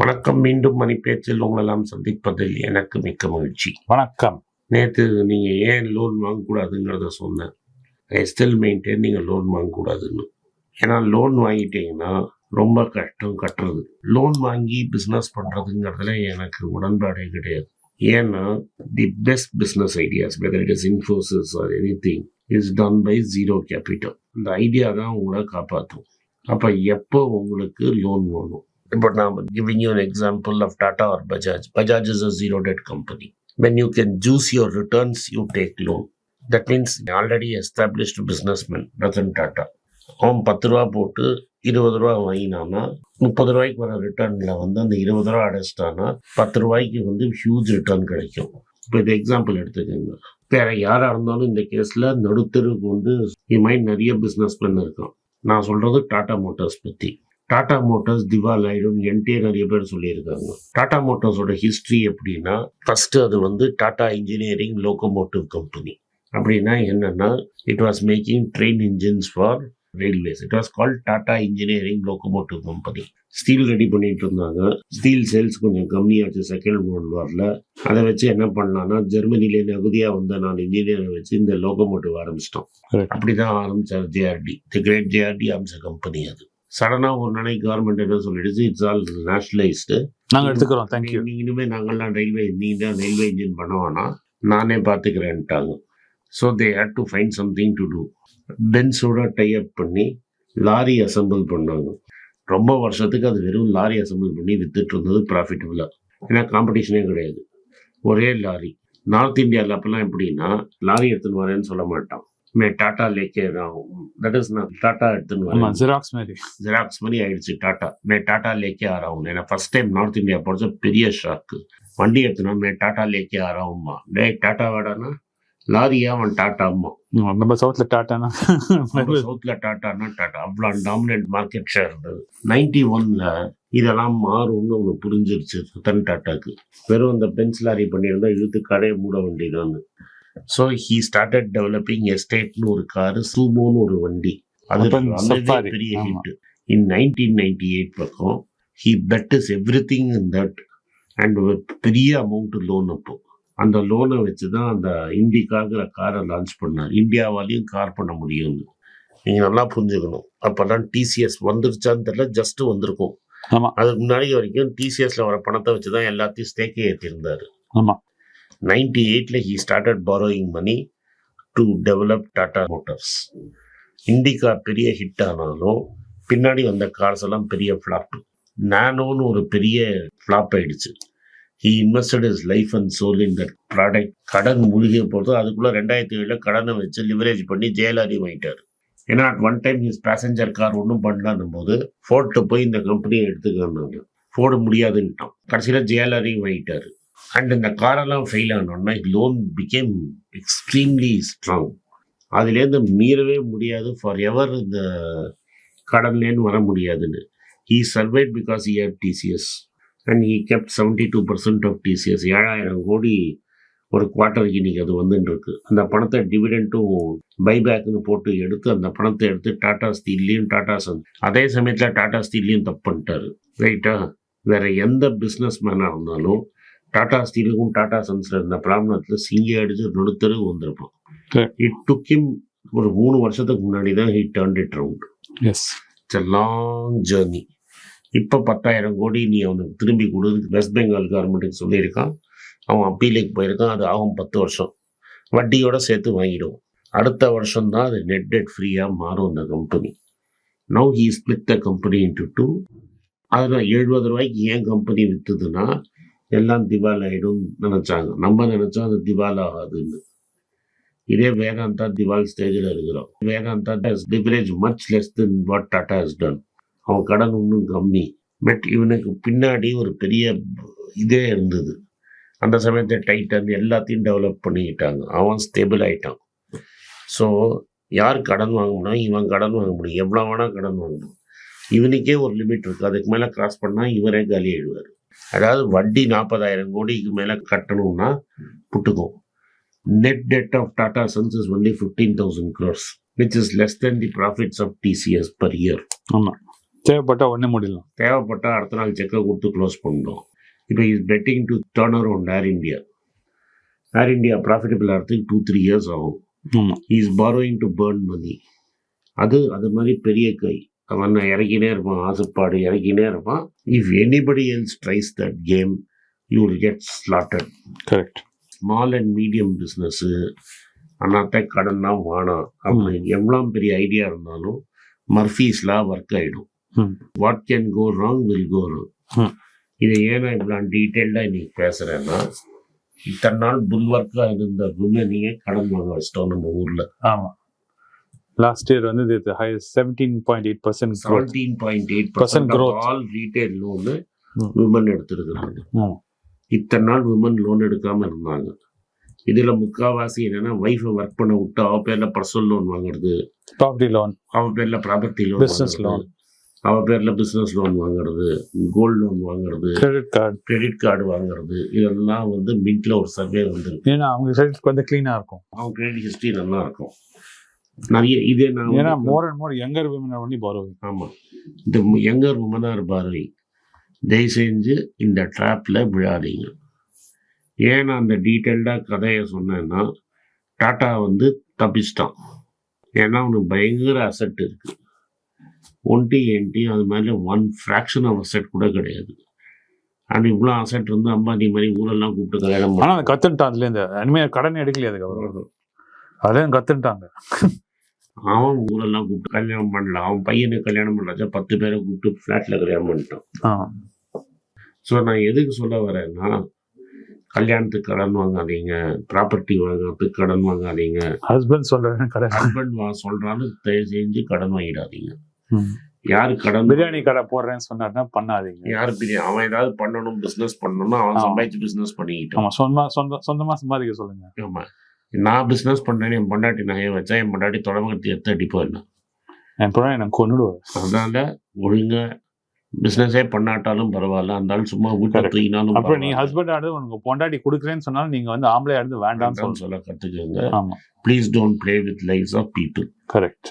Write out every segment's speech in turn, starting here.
வணக்கம். மீண்டும் மணி பேச்சில் உங்களெல்லாம் சந்திப்பதில் எனக்கு மிக்க மகிழ்ச்சி. வணக்கம். நேற்று நீங்கள் ஏன் லோன் வாங்கக்கூடாதுங்கிறத சொன்னேன். ஐ ஸ்டில் மெயின்டைன் நீங்கள் லோன் வாங்கக்கூடாதுன்னு. ஏன்னா லோன் வாங்கிட்டீங்கன்னா ரொம்ப கஷ்டம் கட்டுறது. லோன் வாங்கி பிஸ்னஸ் பண்ணுறதுங்கிறதுல எனக்கு உடன்பாடே கிடையாது. ஏன்னா the best business ideas whether it is Infosys or anything is done by zero capital இந்த ஐடியா தான் உங்களை காப்பாற்றும். அப்போ எப்போ உங்களுக்கு லோன் வேணும்? இப்போ நான் giving you an example of Tata or Bajaj. Bajaj is a zero debt company. When you can juice your returns, you take loan. That means already established businessman, Ratan Tata. அவன் பத்து ரூபா போட்டு இருபது ரூபா வாங்கினான்னா முப்பது ரூபாய்க்கு வர ரிட்டர்னில் வந்து அந்த இருபது ரூபா அடைச்சிட்டான்னா பத்து ரூபாய்க்கு வந்து ஹியூஜ் ரிட்டர்ன் கிடைக்கும் இப்போ இது எக்ஸாம்பிள் எடுத்துக்கோங்க வேற யாராக இருந்தாலும் இந்த கேஸில் நடுத்தருக்கு வந்து இது மாதிரி நிறைய பிஸ்னஸ் மேன் நான் சொல்கிறது டாடா மோட்டார்ஸ் பற்றி டாடா மோட்டார்ஸ் திவால் ஆயிடும் என்டே நிறைய பேர் சொல்லியிருக்காங்க. டாடா மோட்டார்ஸோட ஹிஸ்ட்ரி எப்படின்னா ஃபர்ஸ்ட் அது வந்து டாடா இன்ஜினியரிங் லோகோமோட்டிவ் கம்பெனி அப்படின்னா என்னன்னா it was making train engines for railways it was called Tata engineering locomotive company steel ready பண்ணிட்டு இருந்தாங்க. ஸ்டீல் சேல்ஸ் கொஞ்சம் கம்மியாச்சு செகண்ட் வேர்ல்டு வாரில் அதை வச்சு என்ன பண்ணலாம்னா ஜெர்மனிலே நகுதியாக வந்த நான் இன்ஜினியரை வச்சு இந்த லோகோமோட்டிவ் ஆரம்பிச்சிட்டோம். Correct. அப்படிதான் ஆரம்பிச்சார் ஜேஆர்டி தி கிரேட் ஜேஆர்டி ஆரம்பிச்ச கம்பெனி அது. சடனாக ஒரு நாளைக்கு கவர்மெண்ட் என்ன சொல்லிடுச்சு இட்ஸ் ஆல் நேஷனலைஸ்டு நாங்க எடுத்துக்கிறோம் தேங்க்யூ நீ இனிமேல் நாங்கள்லாம் ரயில்வே நீ தான் ரயில்வே இன்ஜின் பண்ண வேணாம். நானே பார்த்துக்கிறேன்ட்டாங்க so they had to find something to பென்ஸோட type பண்ணி லாரி அசெம்பிள் பண்ணாங்க. ரொம்ப வருஷத்துக்கு அது வெறும் லாரி அசெம்பிள் பண்ணி வித்துட்டு இருந்தது ப்ராஃபிட்டபுளாக ஏன்னா காம்படிஷனே கிடையாது. ஒரே லாரி நார்த் இந்தியாவில் அப்போல்லாம் எப்படின்னா லாரி எடுத்துன்னு வரேன்னு சொல்ல மாட்டான். மே டாட்டா லேக்கே தட் இஸ் நான் டாட்டா எடுத்துன்னு ஜெராக்ஸ் மாதிரி. ஜெராக்ஸ் மாதிரி ஆயிடுச்சு டாட்டா. மே டாட்டா லேக்கே ஆறாவும் ஏன்னா ஃபர்ஸ்ட் டைம் நார்த் இந்தியா போகிறது பெரிய ஷாக்கு வண்டி எடுத்துனா மே டாட்டா லேக்கே ஆறாவும்மா டே டாட்டா வாடானா? லாரியா அவன் டாட்டா அம்மா. நம்ம சவுத்ல டாட்டானா? சவுத்தில் டாட்டானா டாட்டா. அவ்வளோ டாமினன்ட் மார்க்கெட் ஷேர் இருந்தது. நைன்டி ஒன்ல இதெல்லாம் மாறும்னு ஒன்று புரிஞ்சிருச்சு. ரத்தன் டாட்டாக்கு. வெறும் அந்த பென்ஸ் லாரி பண்ணியிருந்தா இழுத்து கடையை மூட வேண்டியதான்னு ஸோ ஹீ ஸ்டார்டட் டெவலப்பிங் எஸ்டேட்னு ஒரு காரு சூமோன்னு ஒரு வண்டி. அது பெரிய. Hit in nineteen ninety eight பக்கம் he bet is everything in that and பெரிய அமௌண்ட் லோன் அப்போ. அந்த லோனை வச்சு தான் அந்த இண்டிகாங்கிற காரை லான்ச் பண்ணார். இந்தியாவாலையும் கார் பண்ண முடியும்னு நீங்கள் நல்லா புரிஞ்சுக்கணும். அப்போல்லாம் டிசிஎஸ் வந்துருச்சான்னு தெரியல ஜஸ்ட் வந்திருக்கும். ஆமா. அதுக்கு முன்னாடி வரைக்கும் டிசிஎஸ்ல வர பணத்தை வச்சு தான் எல்லாத்தையும் ஸ்டேக்கே ஏற்றிருந்தாரு ஆமா. நைன்டி எயிட்ல he started borrowing money to develop Tata Motors Indica பெரிய ஹிட் ஆனாலும் பின்னாடி வந்த கார்ஸ் எல்லாம் பெரிய ஃப்ளாப் நானோன்னு ஒரு பெரிய ஃப்ளாப் ஆயிடுச்சு. He invested his life and soul in that product கடன் மூழ்கிய பொறுத்து அதுக்குள்ளே ரெண்டாயிரத்தி ஏழில் கடனை வச்சு லிவரேஜ் பண்ணி ஜெயலலி வாங்கிட்டார். ஏன்னா at one time his passenger car ஒன்றும் பண்ணலான்னும் போது ஃபோர்ட்டு போய் இந்த கம்பெனியை எடுத்துக்கணுங்க ஃபோர்டு முடியாதுன்ட்டான். கடைசியில் ஜெயலலி வாங்கிட்டார். அண்ட் இந்த காரெல்லாம் ஃபெயில் ஆனோன்னா லோன் பிகேம் எக்ஸ்ட்ரீம்லி ஸ்ட்ராங் அதுலேருந்து மீறவே முடியாது. ஃபார் எவர் இந்த கடன்லேருந்து வர முடியாதுன்னு. He survived because he had TCS and he kept seventy two percent of TCS ஏழாயிரம் கோடி ஒரு குவார்ட்டருக்கு இன்றைக்கி அது வந்துன்னு இருக்கு அந்த பணத்தை டிவிடெண்ட்டும் பைபேக்னு போட்டு எடுத்து அந்த பணத்தை எடுத்து டாடா ஸ்டீல்லையும் டாடா சன் அதே சமயத்தில் டாடா ஸ்டீல்லையும் தப்பு பண்ணிட்டாரு. ரைட்டா வேறு எந்த பிஸ்னஸ் மேனாக இருந்தாலும் டாடா ஸ்டீலுக்கும் டாடா சன்ஸ்ல இருந்த பிராமணத்தில் சிங்கி அடிச்சு நடுத்தரு வந்திருப்பான். இட் டுக்கிம் ஒரு மூணு வருஷத்துக்கு முன்னாடி தான் he turn it round yes it's a long journey இப்போ பத்தாயிரம் கோடி நீ அவனுக்கு திரும்பி கொடு. வெஸ்ட் பெங்கால் கவர்மெண்ட்டுக்கு சொல்லியிருக்கான். அவன் அப்பீலுக்கு போயிருக்கான். அது ஆகும் பத்து வருஷம். வட்டியோட சேர்த்து வாங்கிடும் அடுத்த வருஷம் தான் அது நெட் டெட் ஃப்ரீயாக மாறும் அந்த company now he split the company into two அதில் எழுபது ரூபாய்க்கு ஏன் கம்பெனி விற்றுதுன்னா எல்லாம் திவால் ஆகிடும் நினச்சாங்க. நம்ம நினச்சோம் அது திவால் ஆகாதுன்னு இதே வேதாந்தா திவால் ஸ்டேஜில் இருக்கிறோம். Vedanta leverage much less than what Tata has done அவன் கடன் இன்னும் கம்மி. பட் இவனுக்கு பின்னாடி ஒரு பெரிய இதே இருந்தது. அந்த சமயத்தை டைட்டன் எல்லாத்தையும் டெவலப் பண்ணிக்கிட்டாங்க. அவன் ஸ்டேபிள் ஆகிட்டான் ஸோ யார் கடன் வாங்க முடியும்? இவன் கடன் வாங்க முடியும். எவ்வளோ வேணால் கடன் வாங்கணும் இவனுக்கே ஒரு லிமிட் இருக்குது அதுக்கு மேலே கிராஸ் பண்ணால் இவரே காலி ஆயிடுவார். அதாவது வட்டி நாற்பதாயிரம் கோடிக்கு மேலே கட்டணும்னா புட்டுக்கும் net debt of Tata Sons is only fifteen thousand crores which is less than the profits of TCS per year ஆமா. தேவைப்பட்டா உடனே முடியலாம் தேவைப்பட்டால் அடுத்த நாள் செக்கை கொடுத்து க்ளோஸ் பண்ணணும். இப்போ is betting to turn around Air India Air India profitable ஆகிறதுக்கு டூ த்ரீ இயர்ஸ் ஆகும். ஆமா. Is borrowing to burn money அது அது மாதிரி பெரிய கை. அவன் இறக்கினே இருப்பான் ஆசைப்பாடு இறக்கினே இருப்பான். If anybody else tries that game you will get slotted correct small and medium business அண்ணாத்த கடன் தான் வேணாம் அப்படின்னு எவ்வளோ பெரிய ஐடியா இருந்தாலும் மர்ஃபீஸ்லாம் ஒர்க் ஆகிடும். What can go wrong will go wrong. இதை ஏன் நான் இவ்வளோ டீட்டெயில்டாக இன்னைக்கு பேசுகிறேன்னா இத்தனை நாள் புல்வர்க்காக இருந்த விமனியை கடன் வாங்க வச்சிட்டோம் நம்ம ஊரில். ஆமா. லாஸ்ட் இயர் வந்து இது high seventeen point eight percent seventeen point eight percent growth. All retail loan. Women எடுத்திருக்கிறாங்க. இத்தனை நாள் விமன் லோன் எடுக்காம இருந்தாங்க. இதுல முக்காவாசி என்னன்னா ஒய்ஃபை ஒர்க் பண்ண விட்டு அவ பேர்ல பர்சனல் லோன் வாங்குறது. ப்ராப்பர்ட்டி லோன் அவ பேர்ல ப்ராப்பர்ட்டி லோன் Business loan. அவ பேர்ல பிசினஸ் லோன் வாங்குறது. கோல்டு லோன் வாங்குறது. கிரெடிட் கார்டு கிரெடிட் கார்டு வாங்குறது. இதெல்லாம் வந்து மின்ட்ல ஒரு சர்வே வந்துருக்கு. ஏன்னா அவங்க கிரெடிட் வந்து க்ளீனா இருக்கும். அவங்க கிரெடிட் ஹிஸ்டரி நல்லா இருக்கும். நிறைய இதே நான் ஏன்னா more and more younger women only borrowing ஆமா. இந்த யங்கர் உமனார் பார்வை தயவு செஞ்சு இந்த ட்ராப்ல விழாதீங்க. ஏன் நான் அந்த டீட்டெயில்டாக கதையை சொன்னேன்னா டாட்டா வந்து தப்பிச்சிட்டான். ஏன்னா அவனுக்கு பயங்கர அசட் இருக்கு. ஒன்டி என்டி அது மாதிரி ஒன் ஃப்ராக்ஷன் ஆஃப் அசட் கூட கிடையாது. அண்ட் இவ்வளோ அசட் இருந்து அம்பானி மாதிரி ஊரெல்லாம் கூப்பிட்டு கல்யாணம் ஆனா அதை கத்துட்டான் அதுல இருந்து இனிமே கடன் எடுக்கலையே அதுக்கப்புறம் பண்ணான். அதுல கத்துட்டாங்க அவன் ஊரெல்லாம் கூப்பிட்டு கல்யாணம் பண்ணல. அவன் பையனுக்கு கல்யாணம் பண்ணாச்சா பத்து பேரை கூப்பிட்டு ஃப்ளாட்டில் கல்யாணம் பண்ணிட்டான். ஸோ நான் எதுக்கு சொல்ல வரேன்னா கல்யாணத்துக்கு கடன் வாங்காதீங்க. ப்ராப்பர்ட்டி வாங்குறதுக்கு கடன் வாங்காதீங்க. ஹஸ்பண்ட் சொல்றேன் கடன். ஹஸ்பண்ட் வா சொல்றான்னு தயவு செஞ்சு கடன் வாங்கிடாதீங்க. யாரு கடன் பிரியாணி கடை போடுறேன்னு சொன்னாருன்னா பண்ணாதீங்க. யாரு பெரிய அவன் ஏதாவது பண்ணணும் பிசினஸ் பண்ணணும்னா அவன். சம்பாதிச்சு பிசினஸ் பண்ணிக்கிட்டான். ஆமா சொந்தமா சொந்த சொந்தமா சம்பாதிக்க சொல்லுங்க. ஆமா. நான் பிசினஸ் பண்ணேன்னு என் பொண்டாட்டி நகையை வச்சா என் பொண்டாட்டி தொடர்பு எடுத்து அடிப்போ என்ன? என் பொண்ணு எனக்கு கொண்டுடுவார் அதனால ஒழுங்கா பிசினஸே பண்ணாட்டாலும் பரவாயில்ல. அந்த ஆள் சும்மா வீட்டை Correct. தூக்கினாலும் அப்புறம் நீங்க பரவாயில்ல. ஹஸ்பண்ட் ஆடு உனக்கு பொண்டாட்டி கொடுக்குறேன்னு சொன்னாலும் நீங்க வந்து ஆம்பளை ஆடு வேண்டாம்னு சொல்ல கத்துக்கோங்க. ஆமா. Please don't play with lifes of people correct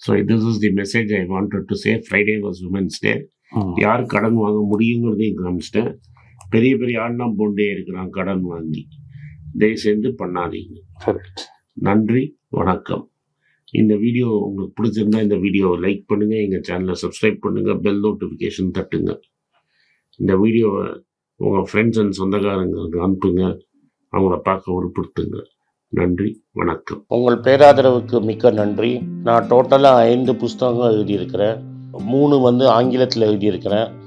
so this is the message I wanted to say Friday was women's day யார் கடன் வாங்க முடியுங்கிறதையும் காமிச்சிட்டேன். பெரிய பெரிய ஆள்லாம் போண்டே இருக்கிறான் கடன் வாங்கி. தயவு செஞ்சு பண்ணாதீங்க நன்றி வணக்கம். இந்த வீடியோ உங்களுக்கு பிடிச்சிருந்தா இந்த வீடியோவை லைக் பண்ணுங்க எங்கள் சேனலை சப்ஸ்கிரைப் பண்ணுங்க பெல் நோட்டிஃபிகேஷன் தட்டுங்க. இந்த வீடியோவை உங்கள் ஃப்ரெண்ட்ஸ் அண்ட் சொந்தக்காரங்களுக்கு அனுப்புங்க அவங்கள பார்க்க உருப்படுத்துங்க. நன்றி வணக்கம். உங்கள் பேராதரவுக்கு மிக்க நன்றி. நான் டோட்டலாக ஐந்து புஸ்தகங்கள் எழுதியிருக்கிறேன். மூணு வந்து ஆங்கிலத்தில் எழுதியிருக்கிறேன்.